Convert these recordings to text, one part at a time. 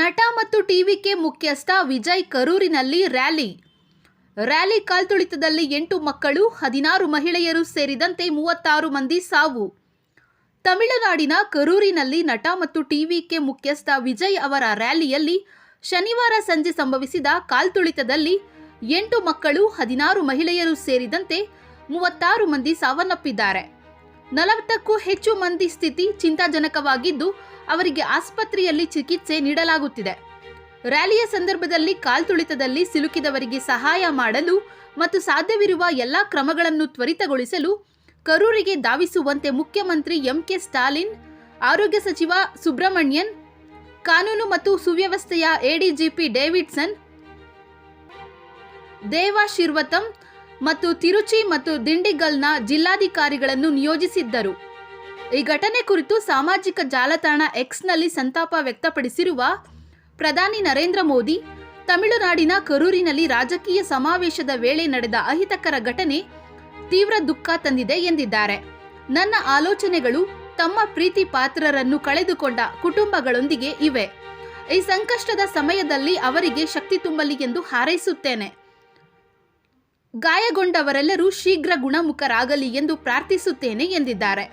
ನಟ ಮತ್ತು ಟಿವಿಕೆ ಮುಖ್ಯಸ್ಥ ವಿಜಯ್ ಕರೂರಿನಲ್ಲಿ ರ್ಯಾಲಿ. ರ್ಯಾಲಿ ಕಾಲ್ತುಳಿತದಲ್ಲಿ ಎಂಟು ಮಕ್ಕಳು, ಹದಿನಾರು ಮಹಿಳೆಯರು ಸೇರಿದಂತೆ ಮೂವತ್ತಾರು ಮಂದಿ ಸಾವು. ತಮಿಳುನಾಡಿನ ಕರೂರಿನಲ್ಲಿ ನಟ ಮತ್ತು ಟಿವಿಕೆ ಮುಖ್ಯಸ್ಥ ವಿಜಯ್ ಅವರ ರ್ಯಾಲಿಯಲ್ಲಿ ಶನಿವಾರ ಸಂಜೆ ಸಂಭವಿಸಿದ ಕಾಲ್ತುಳಿತದಲ್ಲಿ ಎಂಟು ಮಕ್ಕಳು, ಹದಿನಾರು ಮಹಿಳೆಯರು ಸೇರಿದಂತೆ ಮೂವತ್ತಾರು ಮಂದಿ ಸಾವನ್ನಪ್ಪಿದ್ದಾರೆ. ನಲವತ್ತಕ್ಕೂ ಹೆಚ್ಚು ಮಂದಿ ಸ್ಥಿತಿ ಚಿಂತಾಜನಕವಾಗಿದ್ದು, ಅವರಿಗೆ ಆಸ್ಪತ್ರೆಯಲ್ಲಿ ಚಿಕಿತ್ಸೆ ನೀಡಲಾಗುತ್ತಿದೆ. ರ್ಯಾಲಿಯ ಸಂದರ್ಭದಲ್ಲಿ ಕಾಲ್ತುಳಿತದಲ್ಲಿ ಸಿಲುಕಿದವರಿಗೆ ಸಹಾಯ ಮಾಡಲು ಮತ್ತು ಸಾಧ್ಯವಿರುವ ಎಲ್ಲ ಕ್ರಮಗಳನ್ನು ತ್ವರಿತಗೊಳಿಸಲು ಕರೂರಿಗೆ ಧಾವಿಸುವಂತೆ ಮುಖ್ಯಮಂತ್ರಿ ಎಂಕೆ ಸ್ಟಾಲಿನ್, ಆರೋಗ್ಯ ಸಚಿವ ಸುಬ್ರಹ್ಮಣ್ಯನ್, ಕಾನೂನು ಮತ್ತು ಸುವ್ಯವಸ್ಥೆಯ ಎಡಿಜಿಪಿ ಡೇವಿಡ್ಸನ್ ದೇವಾಶಿರ್ವತಂ ಮತ್ತು ತಿರುಚಿ ಮತ್ತು ದಿಂಡಿಗಲ್ನ ಜಿಲ್ಲಾಧಿಕಾರಿಗಳನ್ನು ನಿಯೋಜಿಸಿದ್ದರು. ಈ ಘಟನೆ ಕುರಿತು ಸಾಮಾಜಿಕ ಜಾಲತಾಣ ಎಕ್ಸ್ನಲ್ಲಿ ಸಂತಾಪ ವ್ಯಕ್ತಪಡಿಸಿರುವ ಪ್ರಧಾನಿ ನರೇಂದ್ರ ಮೋದಿ, ತಮಿಳುನಾಡಿನ ಕರೂರಿನಲ್ಲಿ ರಾಜಕೀಯ ಸಮಾವೇಶದ ವೇಳೆ ನಡೆದ ಅಹಿತಕರ ಘಟನೆ ತೀವ್ರ ದುಃಖ ತಂದಿದೆ ಎಂದಿದ್ದಾರೆ. ನನ್ನ ಆಲೋಚನೆಗಳು ತಮ್ಮ ಪ್ರೀತಿ ಪಾತ್ರರನ್ನು ಕಳೆದುಕೊಂಡ ಕುಟುಂಬಗಳೊಂದಿಗೆ ಇವೆ. ಈ ಸಂಕಷ್ಟದ ಸಮಯದಲ್ಲಿ ಅವರಿಗೆ ಶಕ್ತಿ ತುಂಬಲಿ ಎಂದು ಹಾರೈಸುತ್ತೇನೆ. ಗಾಯಗೊಂಡವರೆಲ್ಲರೂ ಶೀಘ್ರ ಗುಣಮುಖರಾಗಲಿ ಎಂದು ಪ್ರಾರ್ಥಿಸುತ್ತೇನೆ ಎಂದಿದ್ದಾರೆ.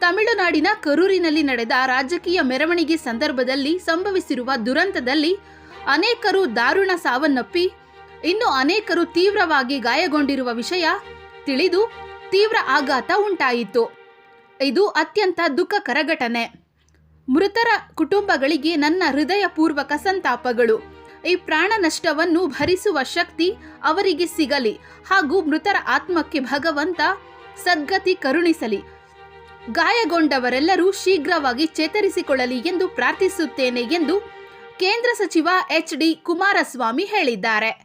ತಮಿಳುನಾಡಿನ ಕರೂರಿನಲ್ಲಿ ನಡೆದ ರಾಜಕೀಯ ಮೆರವಣಿಗೆ ಸಂದರ್ಭದಲ್ಲಿ ಸಂಭವಿಸಿರುವ ದುರಂತದಲ್ಲಿ ಅನೇಕರು ದಾರುಣ ಸಾವನ್ನಪ್ಪಿ, ಇನ್ನು ಅನೇಕರು ತೀವ್ರವಾಗಿ ಗಾಯಗೊಂಡಿರುವ ವಿಷಯ ತಿಳಿದು ತೀವ್ರ ಆಘಾತ ಉಂಟಾಯಿತು. ಇದು ಅತ್ಯಂತ ದುಃಖಕರ ಘಟನೆ. ಮೃತರ ಕುಟುಂಬಗಳಿಗೆ ನನ್ನ ಹೃದಯಪೂರ್ವಕ ಸಂತಾಪಗಳು. ಈ ಪ್ರಾಣ ನಷ್ಟವನ್ನು ಭರಿಸುವ ಶಕ್ತಿ ಅವರಿಗೆ ಸಿಗಲಿ ಹಾಗೂ ಮೃತರ ಆತ್ಮಕ್ಕೆ ಭಗವಂತ ಸದ್ಗತಿ ಕರುಣಿಸಲಿ. ಗಾಯಗೊಂಡವರೆಲ್ಲರೂ ಶೀಘ್ರವಾಗಿ ಚೇತರಿಸಿಕೊಳ್ಳಲಿ ಎಂದು ಪ್ರಾರ್ಥಿಸುತ್ತೇನೆ ಎಂದು ಕೇಂದ್ರ ಸಚಿವ ಎಚ್ ಡಿ ಕುಮಾರಸ್ವಾಮಿ ಹೇಳಿದ್ದಾರೆ.